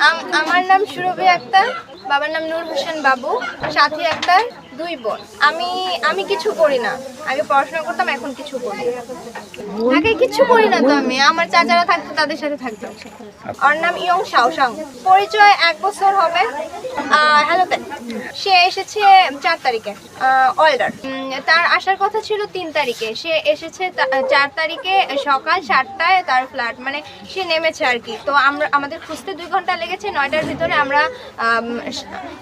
আম- আমার নাম সুরভি আক্তার বাবার নাম নূর হোসেন বাবু সাথী আক্তার দুই বোন। আমি আমি কিছু করি না। আগে পড়াশোনা করতাম এখন কিছু করি। আগে কিছু করি না তো আমি। আমার চাচারা থাকতো তাদের সাথে থাকতাম। ওর নাম ইয়ং শাওসাং পরিচয় এক বছর হবে। হ্যালো সে এসেছে চার তারিখে অলডার। তার আসার কথা ছিল তিন তারিখে। সে এসেছে চার তারিখে সকাল সাতটায় তার ফ্ল্যাট মানে সে নেমেছে আর কি। তো আমরা আমাদের খুঁজতে দুই ঘণ্টা লেগেছে। নয়টার ভিতরে আমরা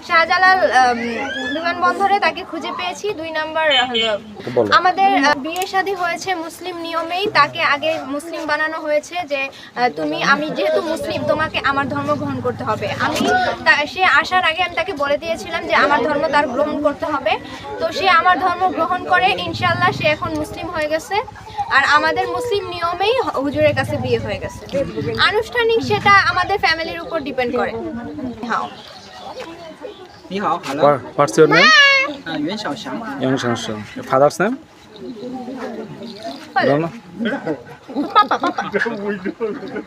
শাহজালাল আম, বিমানবন্দরে তাকে খুঁজে পেয়েছি দুই নাম্বার হলো আমাদের বিয়ে শাদী হয়েছে মুসলিম নিয়মেই তাকে আগে মুসলিম বানানো হয়েছে যে তুমি আমি যেহেতু মুসলিম তোমাকে আমার ধর্ম গ্রহণ করতে হবে। আমি সে আসার আগে আমি তাকে বলে দিয়েছিলাম যে আমার ধর্ম তার গ্রহণ করতে হবে। তো সে আমার ধর্ম গ্রহণ করে ইনশাল্লাহ সে এখন মুসলিম হয়ে গেছে। আর আমাদের মুসলিম নিয়মেই হুজুরের কাছে বিয়ে হয়ে গেছে। আনুষ্ঠানিক সেটা আমাদের ফ্যামিলির উপর ডিপেন্ড করে। হ্যাঁ 你好，Hello，What, what's your name? 啊，袁小翔， Young Shanshan. Your father's name? Don't know.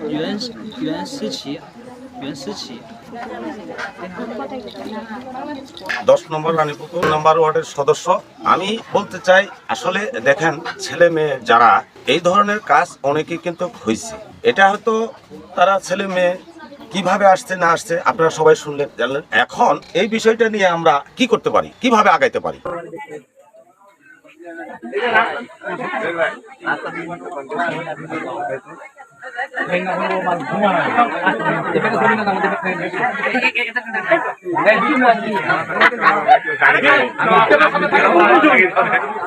袁袁思琪，袁思琪， দশ নম্বর রানীপুকুর নাম্বার ওয়ার্ডের সদস্য আমি বলতে চাই আসলে দেখেন ছেলে মেয়ে যারা এই ধরনের কাজ অনেকেই কিন্তু হয়েছে এটা হয়তো তারা ছেলে মেয়ে কীভাবে আসছে না আসছে আপনারা সবাই শুনলেন জানলেন। এখন এই বিষয়টা নিয়ে আমরা কি করতে পারি? কীভাবে আগাইতে পারি?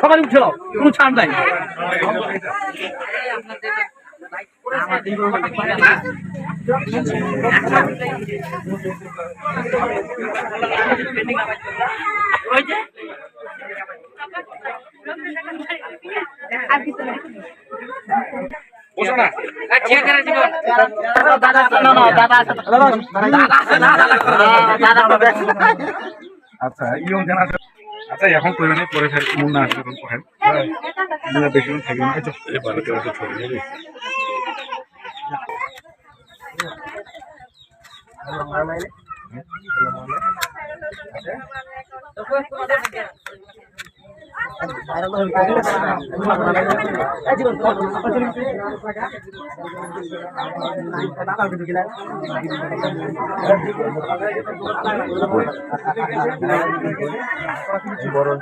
সবাই উঠো কোনো ছাড় নাই। আচ্ছা ইয়ং জেনারেশন আচ্ছা এখন কইবেন পরে ফের মুন্না আসবে তখন কহেন মুন্না বেশি থাকবেন এই তো এই বারো